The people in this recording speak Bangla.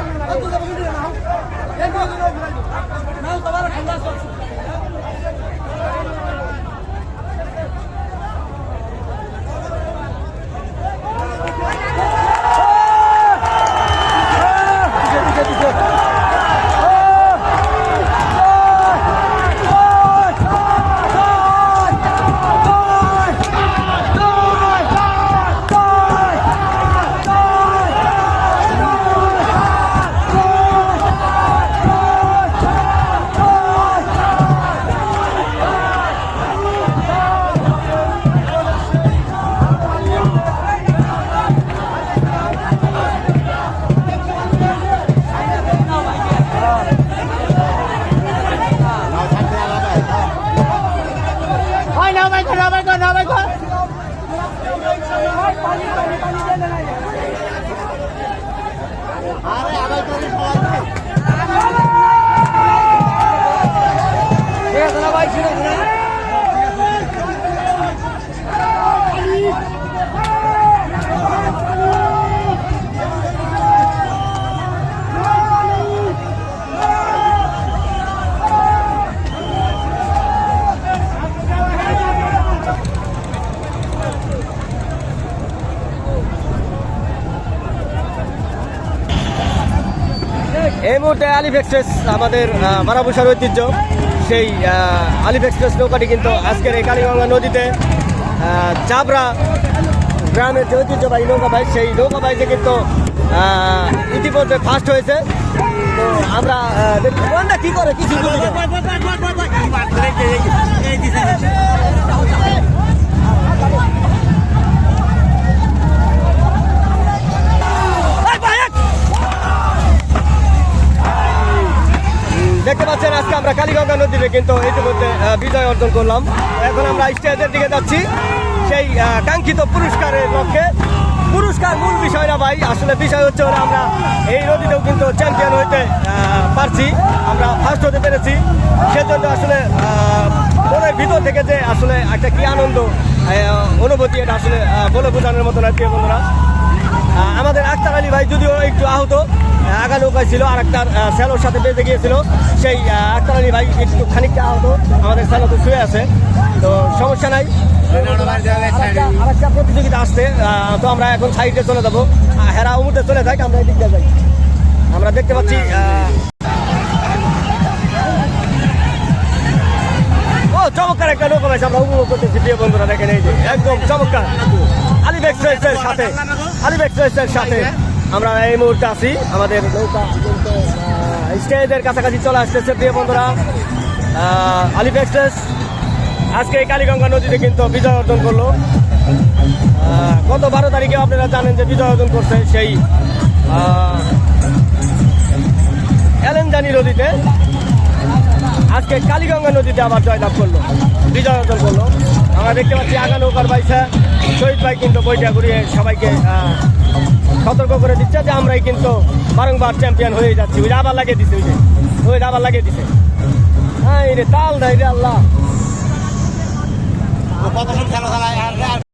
أنتوا ده بغيتوا يا معاهم يا جماعة نال تبارك الله. سبحانه ওই নাও ভাই নাও ভাই নাও এই মুহূর্তে আলিফ এক্সপ্রেস, আমাদের মারাবুসার ঐতিহ্য। সেই আলিফ এক্সপ্রেস নৌকাটি কিন্তু আজকের এই কালীগঙ্গা নদীতে চাবড়া গ্রামের যে ঐতিহ্যবাহী নৌকা বাইক সেই নৌকা বাইকে কিন্তু ইতিমধ্যে ফার্স্ট হয়েছে। তো আমরা কি করে? কিছু আমরা কালীগঙ্গা নদীতে কিন্তু ইতিমধ্যে বিজয় অর্জন করলাম। এখন আমরা স্টেজের দিকে যাচ্ছি। সেই কাঙ্ক্ষিত পুরস্কারের লক্ষ্যে। পুরস্কার মূল বিষয় না ভাই, আসলে বিষয় হচ্ছে হলো আমরা এই নদীতেও কিন্তু চ্যাম্পিয়ন হইতে পারছি। আমরা ফার্স্ট হতে পেরেছি। সেজন্য আসলে মনের ভিতর থেকে যে আসলে একটা কি আনন্দ অনুভূতি, এটা আসলে বলে বোঝানোর মতো না প্রিয় বন্ধুরা। আমাদের আক্তার আলী ভাই যদিও একটু আহত আগা নৌকায় ছিল আর একটা স্যালোর সাথে বেঁধে গিয়েছিল। সেই আক্তার আলী ভাই একটু খানিকটা আহত, আমাদের স্যালো তো শুয়ে আছে। তো সমস্যা নাই। আরেকটা- প্রতিযোগিতা আসছে তো আমরা এখন সাইডে চলে যাব। হেরা উমুতে চলে যাই আমরা এদিক যাই। আমরা দেখতে পাচ্ছি ও, চমৎকার একটা নৌকা আমরা উপভোগ করতেছি, প্রিয় বন্ধুরা, দেখেন এই যে, একদম চমৎকার। আলিফ এক্সপ্রেসের সাথে। আলিফ এক্সপ্রেসের সাথে আমরা এই মুহূর্তে আছি। আমাদের নৌকা স্টেজের কাছাকাছি চলে আসতেছে প্রিয় বন্ধুরা। আলিফ এক্সপ্রেস আজকে এই কালীগঙ্গা নদীতে কিন্তু বিজয় অর্জন করল। গত বারো তারিখে আপনারা জানেন যে বিজয় অর্জন করছে সেই এলেনজানি নদীতে। আজকে কালীগঙ্গা নদীতে আবার জয়লাভ করল বিজয় অর্জন করল। আমরা দেখতে পাচ্ছি আগা নৌকার বাইসা শহীদ ভাই কিন্তু বইটা ঘুরিয়ে সবাইকে সতর্ক করে দিচ্ছে যে আমরাই কিন্তু বারংবার চ্যাম্পিয়ন হয়ে যাচ্ছি। ওই আবার লাগিয়ে দিছে, ওই যে। ওই আবার লাগিয়ে দিছে। হ্যাঁ রে, তাল নাই রে আল্লাহ।